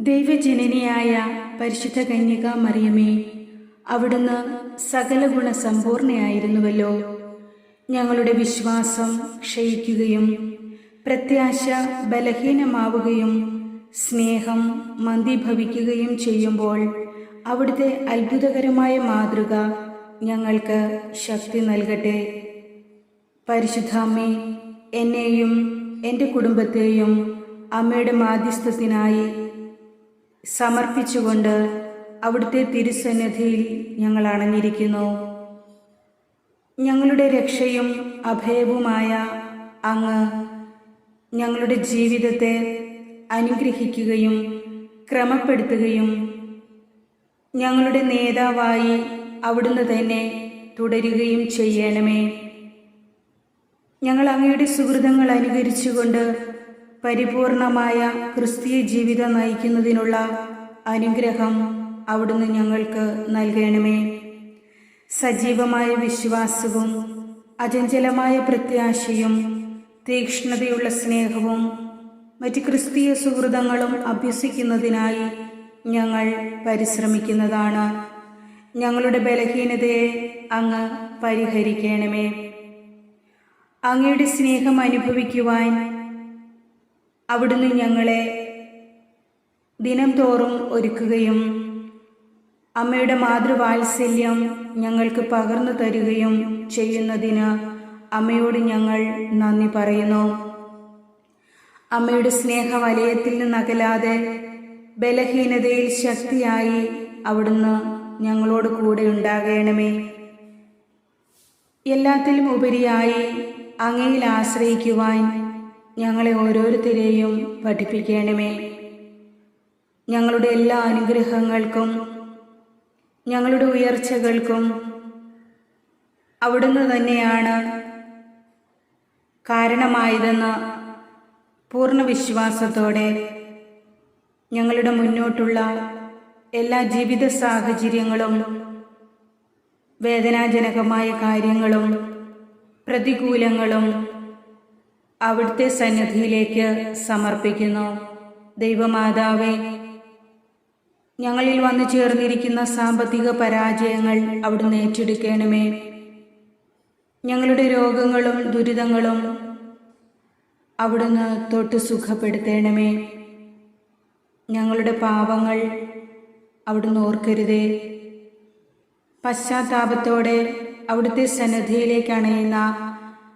ദൈവജനനിയായ പരിശുദ്ധ കന്യക മറിയമേ അവിടുന്ന് സകല ഗുണസമ്പൂർണയായിരുന്നുവല്ലോ. ഞങ്ങളുടെ വിശ്വാസം ക്ഷയിക്കുകയും പ്രത്യാശ ബലഹീനമാവുകയും സ്നേഹം മന്ദീഭവിക്കുകയും ചെയ്യുമ്പോൾ അവിടുത്തെ അത്ഭുതകരമായ മാതൃക ഞങ്ങൾക്ക് ശക്തി നൽകട്ടെ. പരിശുദ്ധാമ്മേ എന്നെയും എന്റെ കുടുംബത്തെയും അമ്മയുടെ മാധ്യസ്ഥത്തിനായി സമർപ്പിച്ചുകൊണ്ട് അവിടുത്തെ തിരുസന്നിധിയിൽ ഞങ്ങൾ അണഞ്ഞിരിക്കുന്നു. ഞങ്ങളുടെ രക്ഷയും അഭയവുമായ അങ്ങ് ഞങ്ങളുടെ ജീവിതത്തെ അനുഗ്രഹിക്കുകയും ക്രമപ്പെടുത്തുകയും ഞങ്ങളുടെ നേതാവായി അവിടുന്ന് തന്നെ തുടരുകയും ചെയ്യണമേ. ഞങ്ങൾ അങ്ങയുടെ സുഹൃതങ്ങൾ അനുകരിച്ചുകൊണ്ട് പരിപൂർണമായ ക്രിസ്തീയ ജീവിതം നയിക്കുന്നതിനുള്ള അനുഗ്രഹം അവിടുന്ന് ഞങ്ങൾക്ക് നൽകണമേ. സജീവമായ വിശ്വാസവും അചഞ്ചലമായ പ്രത്യാശയും തീക്ഷ്ണതയുള്ള സ്നേഹവും മറ്റ് ക്രിസ്തീയ സുഹൃതങ്ങളും അഭ്യസിക്കുന്നതിനായി ഞങ്ങൾ പരിശ്രമിക്കുന്നതാണ്. ഞങ്ങളുടെ ബലഹീനതയെ അങ്ങ് പരിഹരിക്കണമേ. അങ്ങയുടെ സ്നേഹം അനുഭവിക്കുവാൻ അവിടുന്ന് ഞങ്ങളെ ദിനം തോറും ഒരുക്കുകയും അമ്മയുടെ മാതൃവാത്സല്യം ഞങ്ങൾക്ക് പകർന്നു തരികയും ചെയ്യുന്നതിന് അമ്മയോട് ഞങ്ങൾ നന്ദി പറയുന്നു. അമ്മയുടെ സ്നേഹവലയത്തിൽ നിന്നകലാതെ ബലഹീനതയിൽ ശക്തിയായി അവിടുന്ന് ഞങ്ങളോട് കൂടെ ഉണ്ടാകണമേ. എല്ലാത്തിലും ഉപരിയായി അങ്ങയിൽ ആശ്രയിക്കുവാൻ ഞങ്ങളെ ഓരോരുത്തരെയും പഠിപ്പിക്കണമേ. ഞങ്ങളുടെ എല്ലാ അനുഗ്രഹങ്ങൾക്കും ഞങ്ങളുടെ ഉയർച്ചകൾക്കും അവിടുന്ന് തന്നെയാണ് കാരണമായതെന്ന് പൂർണ വിശ്വാസത്തോടെ ഞങ്ങളുടെ മുന്നോട്ടുള്ള എല്ലാ ജീവിത സാഹചര്യങ്ങളും വേദനാജനകമായ കാര്യങ്ങളും പ്രതികൂലങ്ങളും അവിടുത്തെ സന്നിധിയിലേക്ക് സമർപ്പിക്കുന്നു. ദൈവമാതാവേ ഞങ്ങളിൽ വന്നു ചേർന്നിരിക്കുന്ന സാമ്പത്തിക പരാജയങ്ങൾ അവിടുന്ന് ഏറ്റെടുക്കണമേ. ഞങ്ങളുടെ രോഗങ്ങളും ദുരിതങ്ങളും അവിടുന്ന് തൊട്ട് സുഖപ്പെടുത്തണമേ. ഞങ്ങളുടെ പാപങ്ങൾ അവിടുന്ന് ഓർക്കരുതേ. പശ്ചാത്താപത്തോടെ അവിടുത്തെ സന്നദ്ധിയിലേക്ക് അണയുന്ന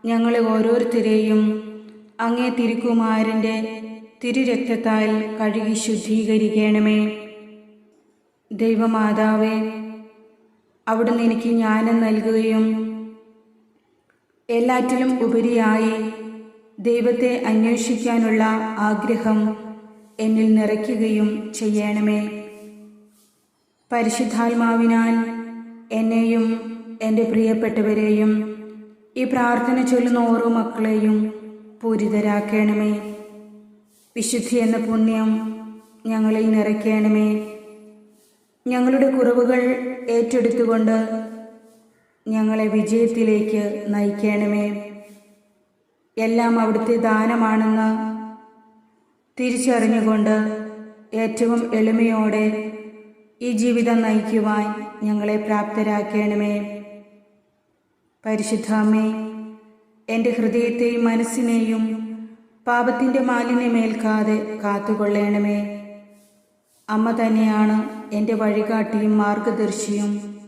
ഞങ്ങളെ ഓരോരുത്തരെയും അങ്ങേ തിരുക്കുമാരന്റെ തിരുരക്തത്താൽ കഴുകി ശുദ്ധീകരിക്കണമേ. ദൈവമാതാവേ അവിടുന്ന് എനിക്ക് ജ്ഞാനം നൽകുകയും എല്ലാറ്റിലും ഉപരിയായി ദൈവത്തെ അന്വേഷിക്കാനുള്ള ആഗ്രഹം എന്നിൽ നിറയ്ക്കുകയും ചെയ്യണമേ. പരിശുദ്ധാത്മാവിനാൽ എന്നെയും എന്റെ പ്രിയപ്പെട്ടവരെയും ഈ പ്രാർത്ഥന ചൊല്ലുന്ന ഓരോ മക്കളെയും പൂരിതരാക്കണമേ. വിശുദ്ധി എന്ന പുണ്യം ഞങ്ങളിൽ നിറയ്ക്കണമേ. ഞങ്ങളുടെ കുറവുകൾ ഏറ്റെടുത്തുകൊണ്ട് ഞങ്ങളെ വിജയത്തിലേക്ക് നയിക്കണമേ. എല്ലാം അവിടുത്തെ ദാനമാണെന്ന് തിരിച്ചറിഞ്ഞുകൊണ്ട് ഏറ്റവും എളിമയോടെ ഈ ജീവിതം നയിക്കുവാൻ ഞങ്ങളെ പ്രാപ്തരാക്കണമേ. പരിശുദ്ധാമ്മേ എന്റെ ഹൃദയത്തെയും മനസ്സിനെയും പാപത്തിന്റെ മാലിന്യമേൽക്കാതെ കാത്തുകൊള്ളേണമേ. അമ്മ തന്നെയാണ് എന്റെ വഴികാട്ടിയും മാർഗദർശിയും.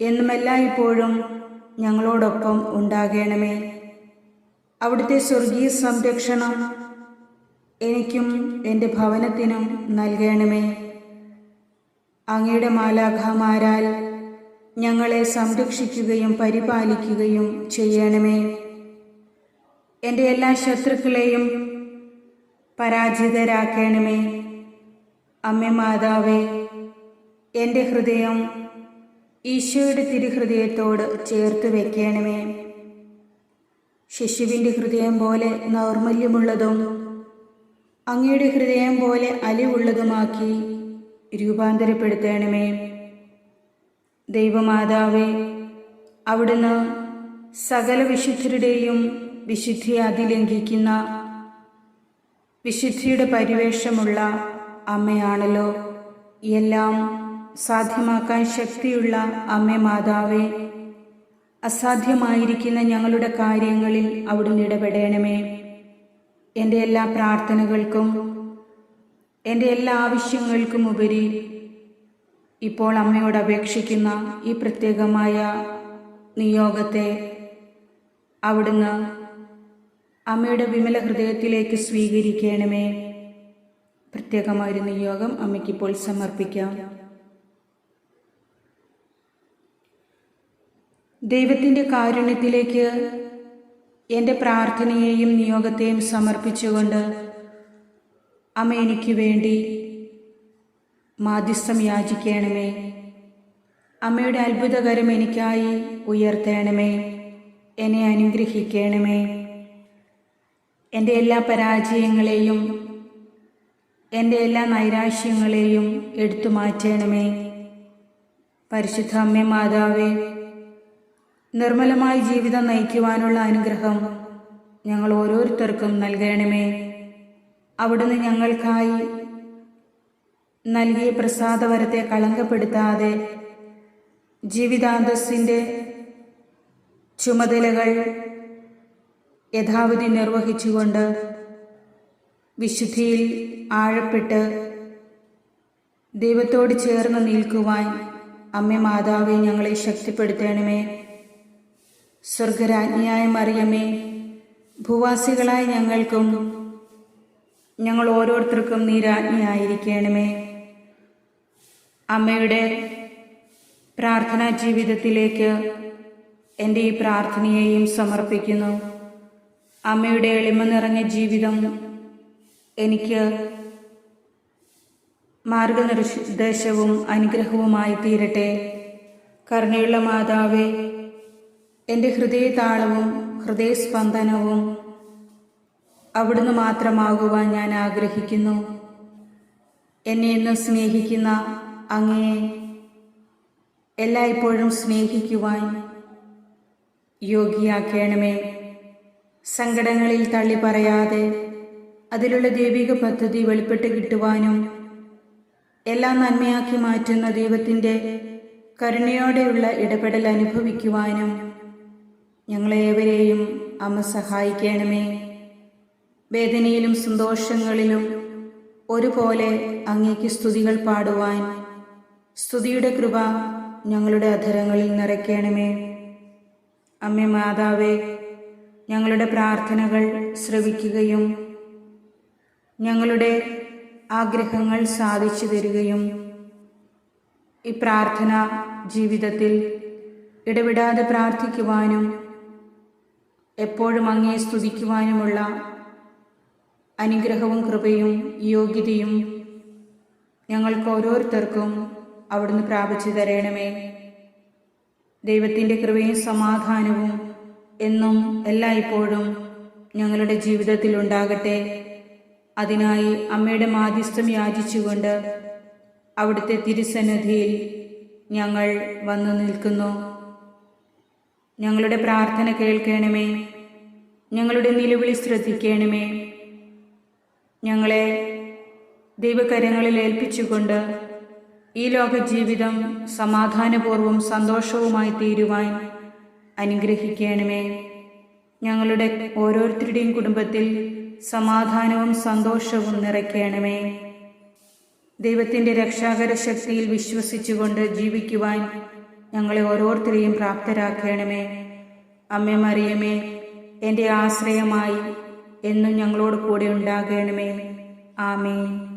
എന്നും എല്ലായ്പ്പോഴും ഞങ്ങളോടൊപ്പം ഉണ്ടാകണമേ. അവിടുത്തെ സ്വർഗീയ സംരക്ഷണം എനിക്കും എന്റെ ഭവനത്തിനും നൽകണമേ. അങ്ങയുടെ മാലാഖമാരാൽ ഞങ്ങളെ സംരക്ഷിക്കുകയും പരിപാലിക്കുകയും ചെയ്യണമേ. എന്റെ എല്ലാ ശത്രുക്കളെയും പരാജിതരാക്കണമേ. അമ്മ മാതാവേ എന്റെ ഹൃദയം ഈശോയുടെ തിരുഹൃദയത്തോട് ചേർത്ത് വെക്കണമേ. ശിശുവിന്റെ ഹൃദയം പോലെ നൗർമല്യമുള്ളതും അങ്ങയുടെ ഹൃദയം പോലെ അലിവുള്ളതുമാക്കി രൂപാന്തരപ്പെടുത്തണമേ. ദൈവമാതാവേ അവിടുന്ന് സകല വിശുദ്ധരുടെയും വിശുദ്ധിയെ അതിലംഘിക്കുന്ന വിശുദ്ധിയുടെ പരിവേഷമുള്ള അമ്മയാണല്ലോ. എല്ലാം സാധ്യമാക്കാൻ ശക്തിയുള്ള അമ്മ മാതാവേ അസാധ്യമായിരിക്കുന്ന ഞങ്ങളുടെ കാര്യങ്ങളിൽ അവിടുന്ന് ഇടപെടണമേ. എന്റെ എല്ലാ പ്രാർത്ഥനകൾക്കും എന്റെ എല്ലാ ആവശ്യങ്ങൾക്കും ഉപരി ഇപ്പോൾ അമ്മയോട് അപേക്ഷിക്കുന്ന ഈ പ്രത്യേകമായ നിയോഗത്തെ അവിടുന്ന് അമ്മയുടെ വിമല ഹൃദയത്തിലേക്ക് സ്വീകരിക്കണമേ. പ്രത്യേകമായൊരു നിയോഗം അമ്മയ്ക്കിപ്പോൾ സമർപ്പിക്കാം. ദൈവത്തിന്റെ കാരുണ്യത്തിലേക്ക് എന്റെ പ്രാർത്ഥനയെയും നിയോഗത്തെയും സമർപ്പിച്ചുകൊണ്ട് അമ്മ എനിക്ക് വേണ്ടി മാധ്യസ്ഥം യാചിക്കണമേ. അമ്മയുടെ അത്ഭുതകരം എനിക്കായി ഉയർത്തണമേ. എന്നെ അനുഗ്രഹിക്കണമേ. എന്റെ എല്ലാ പരാജയങ്ങളെയും എന്റെ എല്ലാ നൈരാശ്യങ്ങളെയും എടുത്തു മാറ്റണമേ. പരിശുദ്ധ അമ്മ മാതാവേ നിർമ്മലമായ ജീവിതം നയിക്കുവാനുള്ള അനുഗ്രഹം ഞങ്ങൾ ഓരോരുത്തർക്കും നൽകണമേ. അവിടുന്ന് ഞങ്ങൾക്കായി നൽകിയ പ്രസാദവരത്തെ കളങ്കപ്പെടുത്താതെ ജീവിതാന്തസ്സിന്റെ ചുമതലകൾ യഥാവധി നിർവഹിച്ചുകൊണ്ട് വിശുദ്ധിയിൽ ആഴപ്പെട്ട് ദൈവത്തോട് ചേർന്ന് നിൽക്കുവാൻ അമ്മ മാതാവെ ഞങ്ങളെ ശക്തിപ്പെടുത്തണമേ. സ്വർഗരാജ്ഞിയായ മറിയമേ ഭൂവാസികളായ ഞങ്ങൾക്കും ഞങ്ങൾ ഓരോരുത്തർക്കും നീ രാജ്ഞിയായിരിക്കണമേ അമ്മയുടെ പ്രാർത്ഥനാ ജീവിതത്തിലേക്ക് എന്റെ ഈ പ്രാർത്ഥനയെയും സമർപ്പിക്കുന്നു. അമ്മയുടെ എളിമ നിറഞ്ഞ ജീവിതം എനിക്ക് മാർഗനിർദ്ദേശവും അനുഗ്രഹവുമായി തീരട്ടെ. കരുണയുള്ള മാതാവേ എന്റെ ഹൃദയതാളവും ഹൃദയസ്പന്ദനവും അവിടുന്ന് മാത്രമാകുവാൻ ഞാൻ ആഗ്രഹിക്കുന്നു. എന്നെ ഇന്ന് സ്നേഹിക്കുന്ന അങ്ങയെ എല്ലായ്പ്പോഴും സ്നേഹിക്കുവാൻ യോഗ്യയാക്കണമേ. സങ്കടങ്ങളിൽ തള്ളി പറയാതെ അതിലുള്ള ദൈവിക പദ്ധതി വെളിപ്പെട്ട് കിട്ടുവാനും എല്ലാം നന്മയാക്കി മാറ്റുന്ന ദൈവത്തിന്റെ കരുണയോടെയുള്ള ഇടപെടൽ അനുഭവിക്കുവാനും ഞങ്ങളേവരെയും അമ്മ സഹായിക്കണമേ. വേദനയിലും സന്തോഷങ്ങളിലും ഒരുപോലെ അങ്ങേക്ക് സ്തുതികൾ പാടുവാൻ സ്തുതിയുടെ കൃപ ഞങ്ങളുടെ അധരങ്ങളിൽ നിറയ്ക്കണമേ. അമ്മ മാതാവേ ഞങ്ങളുടെ പ്രാർത്ഥനകൾ ശ്രവിക്കുകയും ഞങ്ങളുടെ ആഗ്രഹങ്ങൾ സാധിച്ചു തരികയും ഈ പ്രാർത്ഥന ജീവിതത്തിൽ ഇടവിടാതെ പ്രാർത്ഥിക്കുവാനും എപ്പോഴും അങ്ങേ സ്തുതിക്കുവാനുമുള്ള അനുഗ്രഹവും കൃപയും യോഗ്യതയും ഞങ്ങൾക്ക് ഓരോരുത്തർക്കും അവിടുന്ന് പ്രാപിച്ചു തരണമേ. ദൈവത്തിന്റെ കൃപയും സമാധാനവും എന്നും എല്ലായ്പ്പോഴും ഞങ്ങളുടെ ജീവിതത്തിൽ ഉണ്ടാകട്ടെ. അതിനായി അമ്മയുടെ മാധ്യസ്ഥം യാചിച്ചുകൊണ്ട് അവിടുത്തെ തിരുസന്നിധിയിൽ ഞങ്ങൾ വന്നു നിൽക്കുന്നു. ഞങ്ങളുടെ പ്രാർത്ഥന കേൾക്കണമേ. ഞങ്ങളുടെ നിലവിളി ശ്രദ്ധിക്കണമേ. ഞങ്ങളെ ദൈവകരങ്ങളിൽ ഏൽപ്പിച്ചുകൊണ്ട് ഈ ലോക ജീവിതം സമാധാനപൂർവം സന്തോഷവുമായി തീരുവാൻ അനുഗ്രഹിക്കണമേ. ഞങ്ങളുടെ ഓരോരുത്തരുടെയും കുടുംബത്തിൽ സമാധാനവും സന്തോഷവും നിറയ്ക്കണമേ. ദൈവത്തിന്റെ രക്ഷാകര ശക്തിയിൽ വിശ്വസിച്ചുകൊണ്ട് ജീവിക്കുവാൻ ഞങ്ങളെ ഓരോരുത്തരെയും പ്രാപ്തരാക്കണമേ. അമ്മ മറിയമേ എന്റെ ആശ്രയമായി എന്നും ഞങ്ങളോട് കൂടെ ഉണ്ടാകണമേ. ആമേ